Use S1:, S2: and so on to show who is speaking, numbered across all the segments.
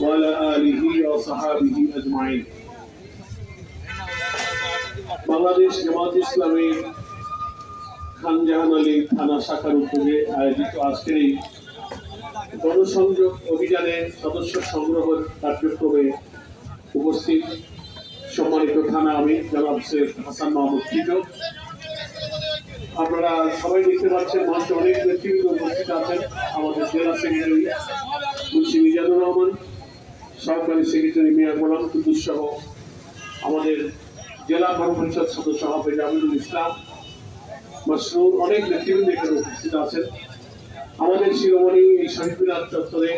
S1: وعلى آله وصحابه أجمعين বাংলাদেশ জামাত ইসলামী খান জাহান আলী থানা শাখার উদ্যোগে আয়োজিত আজকের এই গণসংযোগ অভিযানে সদস্য সংগ্রহ কার্যক্রমে উপস্থিত সম্মানিত থানা আমি জনাব শেখ হাসান মাহমুদ টিটো আপনারা সবাই দেখতে পাচ্ছেন মঞ্চে অনেক ব্যক্তিবৃন্দ উপস্থিত আছেন আমাদের জেলা সেক্রেটারি মুন্সি মিজানুর রহমান সরকারি সেক্রেটারি মিয়া গোলাম কুদ্দুস সহ আমাদের জেলা কর্মপরিষদ সদস্য হাফেজ আমিনুল ইসলাম, মাসরুর অনেক ব্যক্তিবৃন্দ এখানে উপস্থিত আছেন। আমাদের শিরোমণি এই শহীদ মিনার চত্বরে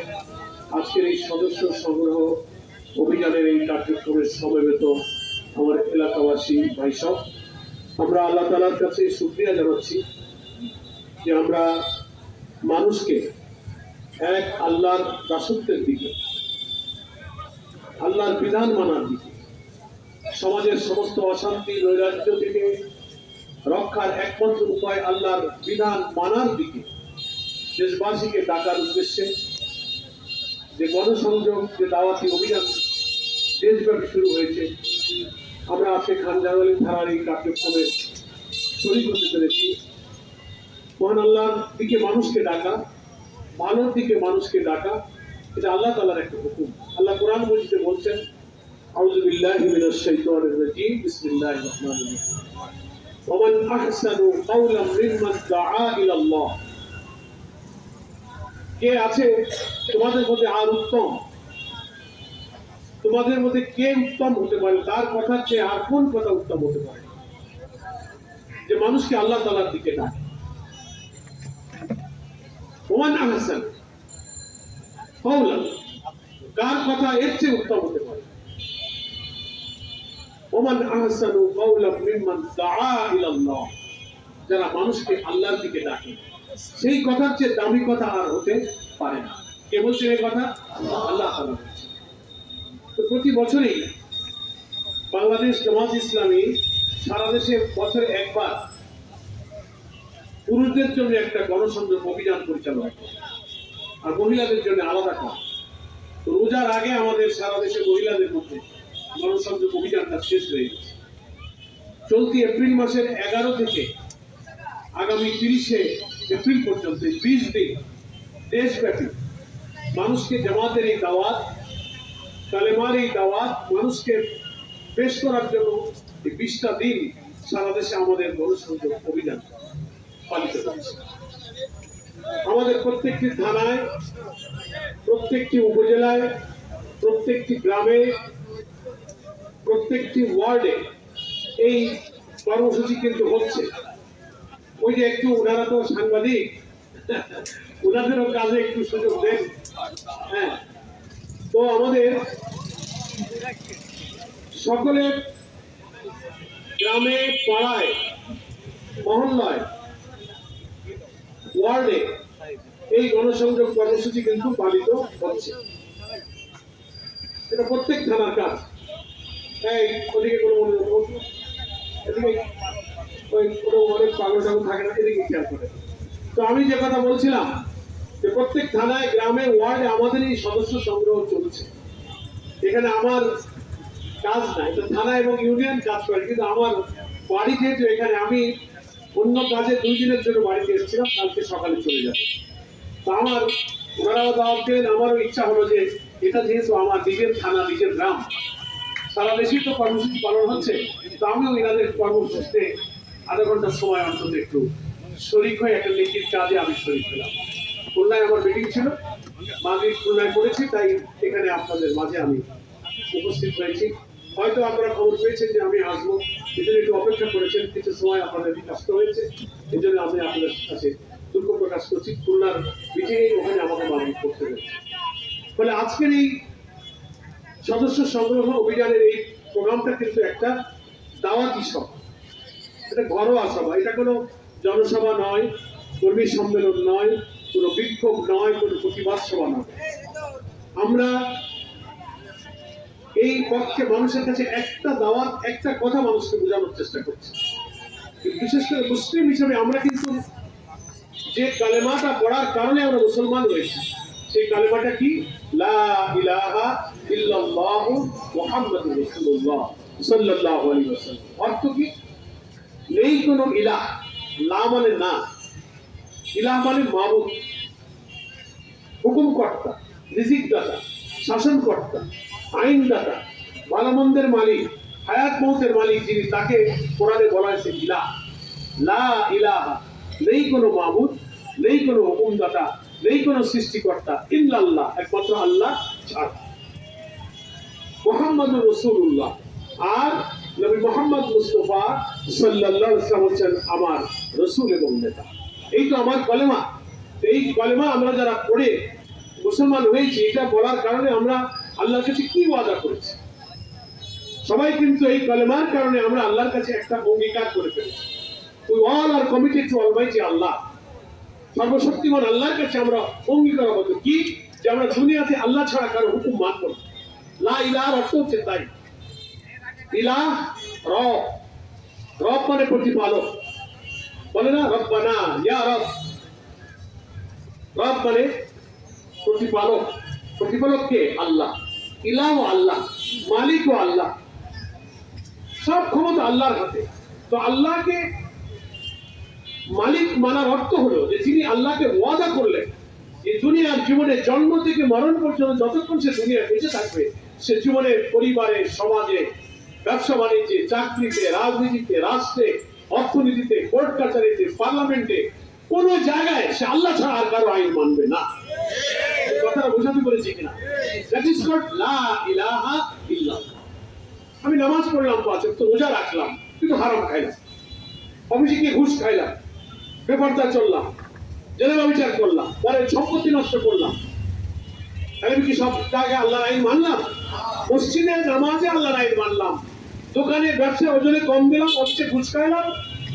S1: আজকের এই সদস্য সংগ্রহ অভিযানের এই কার্যক্রমে সমবেত আমার এলাকাবাসী ভাই সব আমরা আল্লাহ তালার কাছে শুক্রিয়া জানাচ্ছি যে আমরা মানুষকে এক আল্লাহর দাসত্বের দিকে আল্লাহর বিধান মানার দিকে সমাজের সমস্ত অশান্তি, নৈরাজ্য থেকে রক্ষার একমাত্র উপায় আল্লাহর বিধান মানার দিকে। দেশবাসীকে ডাকার উদ্দেশ্যে যে গণসংযোগ, যে দাওয়াতি অভিযান দেশব্যাপী শুরু হয়েছে, আমরা আজকে খান জাহালি ধারার এই কার্যক্রমে শরীর করতে পেরেছি। মহান আল্লাহর দিকে মানুষকে ডাকা ভালোর দিকে মানুষকে ডাকা এটা আল্লাহ তালার একটা হুকুম। আল্লাহ কোরআন মজিদে বলছেন কে আছে তোমাদের মধ্যে আর উত্তম? তোমাদের মধ্যে কে উত্তম হতে পারে? তার কথার চেয়ে আর কোন কথা উত্তম হতে পারে? যে মানুষকে আল্লাহ তালার দিকে ডাকে। ওমান আহসান কার কথা এর চেয়ে উত্তম হতে পারে? ওমান আহসানু মিম্মান দাআ ইলাল্লাহ। যারা মানুষকে আল্লাহর দিকে ডাকে, সেই কথার চেয়ে দামি কথা আর হতে পারে না। কে বলছে এই কথা? আল্লাহ তো প্রতি বছরই বাংলাদেশ জামাত ইসলামী সারা দেশে বছরে একবার পুরুষদের জন্য একটা গণসংযোগ অভিযান পরিচালনা করে। আর মহিলাদের জন্য আলাদা কাজ। তো রোজার আগে আমাদের সারা দেশে মহিলাদের মধ্যে গণসংযোগ অভিযানটা শেষ হয়ে গেছে। চলতি এপ্রিল মাসের এগারো থেকে আগামী তিরিশে এপ্রিল পর্যন্ত বিশ দিন দেশব্যাপী মানুষকে জামাতের এই দাওয়াত, কালেমার এই দাওয়াত, মানুষকে পেশ করার জন্য এই বিশটা দিন সারা দেশে আমাদের গণসংযোগ অভিযান পালিত হচ্ছে আমাদের প্রত্যেকটি থানায়, প্রত্যেকটি উপজেলায়, প্রত্যেকটি গ্রামে, প্রত্যেকটি ওয়ার্ডে এই কর্মসূচি কিন্তু হচ্ছে। ওই যে একটু ওনারা তো সাংবাদিক, ওনাদেরও কাজে একটু সুযোগ দেন। হ্যাঁ। তো আমাদের সকলের গ্রামে, পাড়ায়, মহল্লায় ওয়ার্ডে এই গণসংযোগ কর্মসূচি কিন্তু পালিত হচ্ছে। এটা প্রত্যেক থানার কাজ। এই ওদিকে কোনো মনে। এদিকে ওই কোনো অনেক থাকে না, এদিকে খেয়াল করে। তো আমি যে কথা বলছিলাম, যে প্রত্যেক থানায়, গ্রামে, ওয়ার্ডে আমাদের এই সদস্য সংগ্রহ চলছে। এখানে আমার কাজ নাই। তো থানা এবং ইউনিয়ন কাজ করে, কিন্তু আমার বাড়ি যেহেতু এখানে আমি অন্য কাজে দুই দিনের জন্য বাড়িতে এসেছিলাম, কালকে সকালে চলে যাব। তো আমার ওনারাও দাওয়াত দিলেন, আমারও ইচ্ছা হলো যে এটা যেহেতু আমার নিজের থানা, নিজের গ্রাম সারা দেশেই তো কর্মসূচি পালন হচ্ছে তো আমিও এনাদের কর্মসূচিতে আধা ঘণ্টার সময় অন্তত একটু শরিক হয়ে একটা লিখিত কাজে আমি শরিক হলাম। খুলনায় আমার মিটিং ছিল মাঝে খুলনায় করেছি, তাই এখানে আপনাদের মাঝে আমি উপস্থিত হয়েছি। হয়তো আপনারা খবর পেয়েছেন যে আমি আসব। এজন্য একটু অপেক্ষা করেছেন, কিছু সময় আপনাদের কষ্ট হয়েছে। এই জন্য আমি আপনাদের কাছে দুঃখ প্রকাশ করছি। খুলনার মিটিংয়ে ওখানে আমাকে মানব করতে হয়েছে। ফলে আজকের এই সদস্য সংগ্রহ অভিযানের এই প্রোগ্রামটা কিন্তু একটা দাওয়াতি সভা। এটা ঘরোয়া সভা। এটা কোনো জনসভা নয়, কর্মী সম্মেলন নয়, কোনো বিক্ষোভ নয়, কোনো প্রতিবাদ সভা নয়। আমরা এই পক্ষে মানুষের কাছে একটা দাওয়াত, একটা কথা মানুষকে বোঝানোর চেষ্টা করছি। বিশেষ করে মুসলিম হিসেবে আমরা কিন্তু যে কালেমাটা পড়ার কারণে আমরা মুসলমান রয়েছি, সেই কালেমাটা কি? লা ইলাহা রাসূলুল্লাহ সাল্লাল্লাহু আলাইহি ওয়াসাল্লাম। অর্থ কি? নেই কোনো ইলাহ, লা মানে না। ইলাহ মানে মাবুদ, হুকুমকর্তা, রিজিকদাতা, শাসনকর্তা। আইনদাতা ভালোমন্দের মালিক, হায়াত মৌতের মালিক যিনি তাকে কোরআনে বলা হয়েছে ইলাহ। লা ইলাহা, নেই কোনো মাবুদ, নেই কোনো হুকুমদাতা, নেই কোনো সৃষ্টিকর্তা ইল্লাল্লাহ, একমাত্র আল্লাহ ছাড়া। মোহাম্মদ রসুল্লাহ আর নবী মোহাম্মদ মুস্তফা সাল্লাল্লাহু আলাইহি ওয়াসাল্লাম হচ্ছেন আমার রসুল এবং নেতা। এই তো আমার কলেমা। এই কলেমা আমরা যারা পড়ে, মুসলমান হয়েছি, এটা বলার কারণে আমরা আল্লাহর কাছে কি ওয়াদা করেছে? সবাই কিন্তু এই কলেমার কারণে আমরা আল্লাহর কাছে একটা অঙ্গীকার করে ফেলেছি। All are committed to almighty Allah সর্বশক্তিমান আল্লাহর কাছে আমরা অঙ্গীকারবদ্ধ কি? যে আমরা দুনিয়াতে আল্লাহ ছাড়া কারও হুকুম মানব না। লা ইলাহার অর্থ হচ্ছে তাই ইলাহ রব মানে প্রতিপালক। বলে না, রব্বানা, ইয়া রব। রব মানে প্রতিপালক। প্রতিপালক কে? আল্লাহ। ইলাহ আল্লাহ, মালিক ও আল্লাহ। সব ক্ষমতা আল্লাহর হাতে। তো আল্লাহকে মালিক মানার অর্থ হলো যে যিনি আল্লাহকে ওয়াদা করলেন যে দুনিয়ার জীবনে জন্ম থেকে মরণ পর্যন্ত যতক্ষণ সে দুনিয়া বেঁচে থাকবে, সে জীবনে পরিবারে, সমাজে, ব্যবসা বাণিজ্যে, চাকরিতে, রাজনীতিতে, রাষ্ট্রে, অর্থনীতিতে, কোর্ট কাছারিতে পার্লামেন্টে কোন জায়গায় সে আল্লাহ ছাড়া আর কারও আইন মানবে না। কথাটা বোঝাতে পেরেছি কিনা? আমি নামাজ পড়লাম পাঁচ তো রোজা রাখলাম, কিন্তু হারাম খাইলাম। অফিসে গিয়ে ঘুষ খাইলাম, বেপরদা চললাম জেলেবা বিচার করলাম পরে সম্পত্তি নষ্ট করলাম। তাহলে কি সব জায়গায় আল্লাহর আইন মানলাম? মসজিদে নামাজে আল্লাহর আইন মানলাম। দোকানে ব্যবসা ওজনে কম দিলাম, অফিসে ঘুষ খাইলাম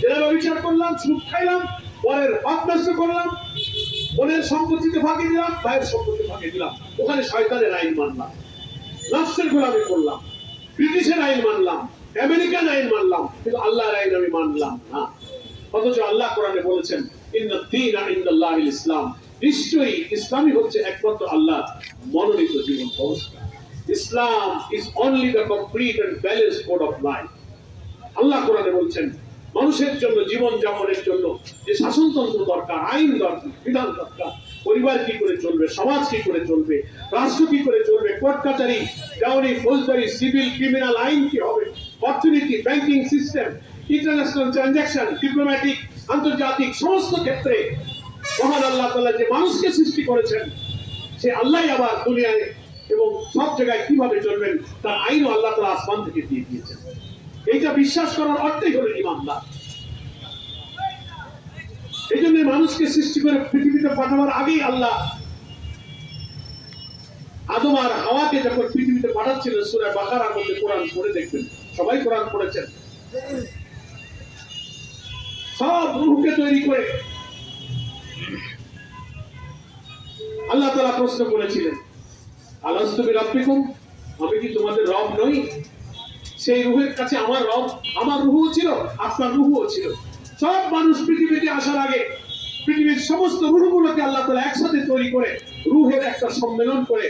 S1: জেলেবা বিচার করলাম, সুদ খাইলাম পরের হক নষ্ট করলাম। বোনের সম্পত্তিতে ফাঁকি দিলাম, ভাইয়ের সম্পত্তি ফাঁকি দিলাম। ওখানে শয়তানের আইন মানলাম। নফসের গোলামি করলাম। ব্রিটিশের আইন মানলাম। আমেরিকান আইন মানলাম। কিন্তু আল্লাহর আইন আমি মানলাম না। অথচ আল্লাহ কোরআনে বলেছেন ইসলাম। নিশ্চয়ই ইসলামই হচ্ছে একমাত্র আল্লাহ মনোনীত জীবন ব্যবস্থা। Islam is only the complete and balance code of life Allah কোরআনে বলছেন মানুষের জন্য জীবন যাপনের জন্য যে শাসনতন্ত্র দরকার, আইন দরকার, বিধান দরকার, পরিবার কি করে চলবে, সমাজ কি করে চলবে, রাষ্ট্র কি করে চলবে, কোর্ট কাচারি ডাউনি ফৌজদারি, সিভিল, ক্রিমিনাল আইন কি হবে, অর্থনীতি, banking system, international transaction diplomatic, আন্তর্জাতিক সমস্ত ক্ষেত্রে মহান আল্লাহ তাআলা যে মানুষকে সৃষ্টি করেছেন, সে আল্লাহ আবার দুনিয়ায় এবং সব জায়গায় কীভাবে চলবেন, তার আইনও আল্লাহ তাআলা আসমান থেকে দিয়ে দিয়েছেন। এইটা বিশ্বাস করার অর্থই হলো ইমানদার। এই জন্য মানুষকে সৃষ্টি করে পৃথিবীতে পাঠাবার আগেই আল্লাহ আদম আর হাওয়াকে যখন পৃথিবীতে পাঠাচ্ছিলেন, সুরা বাকারার মধ্যে কোরআন পড়ে দেখবেন। সবাই কোরআন পড়েছেন। সব রূহকে তৈরি করে আল্লাহ তালা প্রশ্ন করেছিলেন রব্বিকুম আমি কি তোমাদের রব নই? সেই রুহের কাছে আমার রব, আমার রুহও ছিল আপনার রুহও ছিল। সব মানুষ পৃথিবীতে আসার আগে, পৃথিবীর সমস্ত রুহগুলোকে আল্লাহ তালা একসাথে তৈরি করে রুহের একটা সম্মেলন করে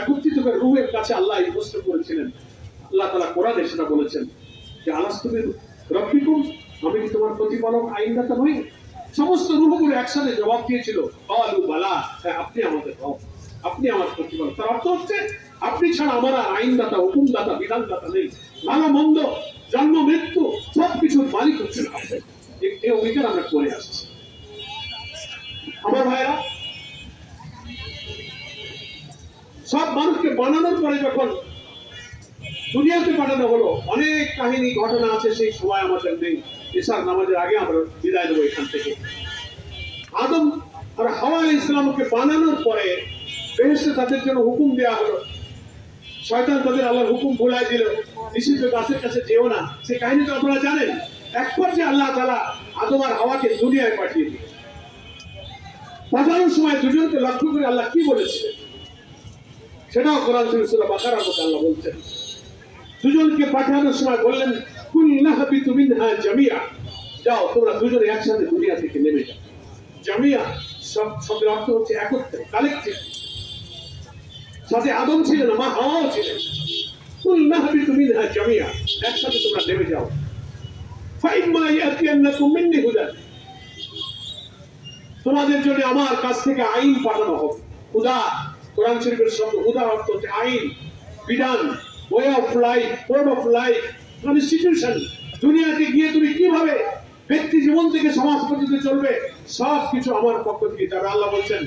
S1: একত্রিত করে রুহের কাছে আল্লাহ এই প্রশ্ন করেছিলেন। আল্লাহ তালা কোরআনে সেটা বলেছেন যে আলাস্তবি রব্বিকুম, আমি কি তোমার প্রতিপালক, আইনদাতা নই? সমস্ত রুহগুলো একসাথে জবাব দিয়েছিল আলু বালা হ্যাঁ আপনি আমাদের রব। আপনি আমার প্রতিপালক তার অর্থ হচ্ছে, আপনি ছাড়া আমার আর আইনদাতা হুকুমদাতা বিধানদাতা নেই। ভালো মন্দ, জন্ম মৃত্যু, সব কিছুর মালিক আপনি এই অঙ্গীকার আমরা করে আসছি। আমার সব মানুষকে বানানোর পরে যখন দুনিয়াতে পাঠানো হলো, অনেক কাহিনী, ঘটনা আছে, সেই সময় আমাদের নেই। নামাজের আগে আমরা বিদায় দেবো এখান থেকে। আদম আর হাওয়া ইসলামকে বানানোর পরে বেহেশতে তাদের জন্য হুকুম দেওয়া হলো। শয়তান তাদের আল্লাহর হুকুম ভুলাই দিল। নিষিদ্ধ গাছের কাছে যেও না। সেই কাহিনীটা আপনারা জানেন। এক পর্যায়ে আল্লাহ তালা আদম আর হাওয়াকে দুনিয়ায় পাঠিয়ে দিল পাঠানোর সময় দুজনকে লক্ষ্য করে আল্লাহ কি বলেছিলেন সেটাও কোরআন শরীফ সূরা বাকারার আল্লাহ বলছেন। দুজনকে পাঠানোর সময় বললেন কুল্লাহাবি তুমিনহা জামিয়া। যাও, তোমরা দুজনে একসাথে দুনিয়া থেকে নেমে যাও। জামিয়া সব শব্দের অর্থ হচ্ছে একত্রে কালেক্টিভ সাথে আদম ছিলেন, মা হাওয়াও ছিলেন। তুমি না একসাথে তোমরা নেমে যাও। তোমাদের জন্য আমার কাছ থেকে আইন পাঠানো হবে। কোরআন শরীফের শব্দ অর্থ হচ্ছে আইন, বিধান way of life of life দুনিয়াতে গিয়ে তুমি কীভাবে ব্যক্তি জীবন থেকে সমাজ পর্যন্ত চলবে সব কিছু আমার পক্ষ থেকে যাবে। আল্লাহ বলছেন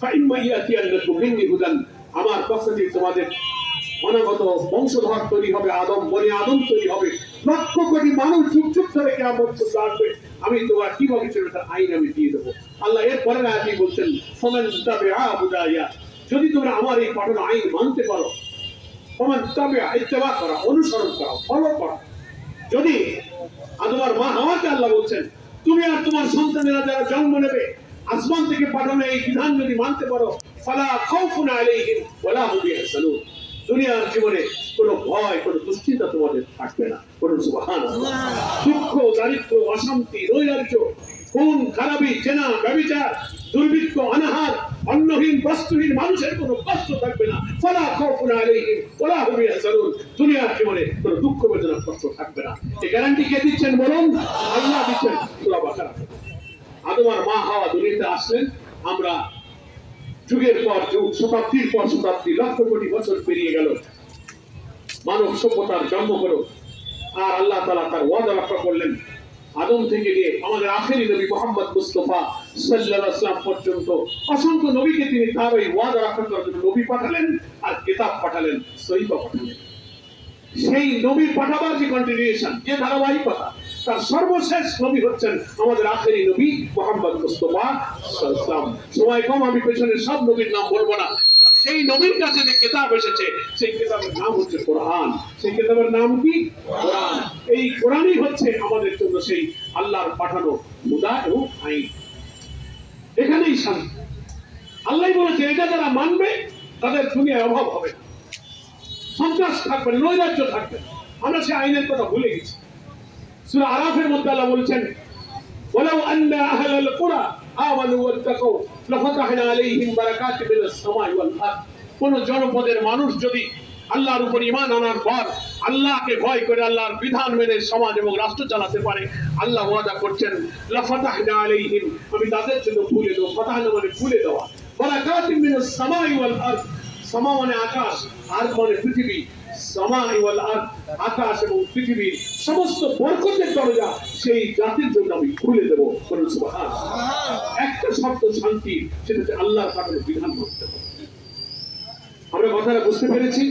S1: ফাইম্মা ইয়াতিয়ান্নাকুম মিন্নি হুদান। আমার পক্ষ থেকে তোমাদের অনাগত বংশধর তৈরি হবে, আদম, বনে আদম তৈরি হবে। লক্ষ কোটি মানুষ যুগ যুগ ধরে কেমন আসবে। আমি তোমার কীভাবে চলবে তার আইন আমি দিয়ে দেবো। আল্লাহ এর পরে আপনি বলছেন, ফমান তবে আবুদাইয়া যদি তোমরা আমার এই পাঠানো আইন মানতে পারো, ফমান তবে ইত্তেবা করা, অনুসরণ করা ফলো করা। যদি তোমার মা হাওয়াকে আল্লাহ বলছেন, তুমি আর তোমার সন্তানেরা যারা জন্ম নেবে আসমান থেকে পাঠানো এই বিধান যদি মানতে পারো ফালা খাউফুন আলাইহিম ওয়ালা হুম ইয়াহজানুন। দুনিয়ার জীবনে কোনো ভয় কোনো দুশ্চিন্তা তোমাদের থাকবে না। কোনো সুবহান দুঃখ দারিদ্র অশান্তি নৈরাজ্য খুন খারাপি চেনা ব্যবিচার দুর্ভিক্ষ অনাহার অন্নহীন বস্তুহীন মানুষের কোনো কষ্ট থাকবে না। ফলা খাউফুন আলাইহিম ওয়ালা হুম ইয়াহজানুন। দুনিয়ার জীবনে কোনো দুঃখ বেদনা কষ্ট থাকবে না। এই গ্যারান্টি কে দিচ্ছেন বলুন? আল্লাহ দিচ্ছেন। সূরা বাকারা। আদম আর মা হাওয়া দুনিয়াতে আসলেন আমরা যুগের পর যুগ, শতাব্দীর পর শতাব্দী, লক্ষ কোটি বছর পেরিয়ে গেল। মানব সভ্যতার জন্ম হলো। আর আল্লাহ তালা তার ওয়াদা রক্ষা করলেন। আদম থেকে নিয়ে আমাদের আখেরি নবী মোহাম্মদ মুস্তফা আলাইহি পর্যন্ত অসংখ্য নবীকে তিনি তার ওই ওয়াদা রক্ষা করার জন্য নবী পাঠালেন আর কিতাব পাঠালেন সহিফা পাঠালেন। সেই নবীর পাঠাবার যে কন্টিনিউশন যে ধারাবাহিকতা তার সর্বশেষ নবী হচ্ছেন আমাদের আখেরি নবী মোহাম্মদ মুস্তফা সাল্লাম সময় কম, আমি পেছনের সব নবীর নাম বলব না। সেই নবীর কাছে যে কিতাব এসেছে, সেই কিতাবের নাম হচ্ছে কোরআন। সেই কিতাবের নাম কি? কোরআন। এই কোরআনই হচ্ছে আমাদের জন্য সেই আল্লাহর পাঠানো মুদা এবং আইন। এখানেই শান্তি। আল্লাহ বলেছে, এটা যারা মানবে, তাদের দুনিয়ায় অভাব হবে। সন্ত্রাস থাকবে, নৈরাজ্য থাকবে। আমরা সে আইনের কথা ভুলে গেছি। সূরা আরাফের মধ্যে আল্লাহ বলছেন ولو أن أهل القرى آمنوا واتقوا لفتحنا عليهم بركات من السماء والأرض কোন জনপদের মানুষ যদি আল্লাহর উপর ইমান আনার পর আল্লাহকে ভয় করে আল্লাহর বিধান মেনে সমাজ এবং রাষ্ট্র চালাতে পারে আল্লাহ ওয়াদা করছেন লাফাতাহনা আলাইহিম আমি তাদের জন্য খুলে দেবো ফাতাহনা মানে খুলে দেওয়া বারাকাতিন মিনাস সামাই ওয়াল আরদ সমা মানে আকাশ আর মানে পৃথিবী সামাই ওয়াল আরদ আকাশ এবং পৃথিবীর সমস্ত বরকতের দরজা সেই জাতির জন্য আমি খুলে দেবো। একটা শর্ত শান্তি সেটা হচ্ছে আল্লাহর বিধান করতে আমরা কথাটা বুঝতে পেরেছি?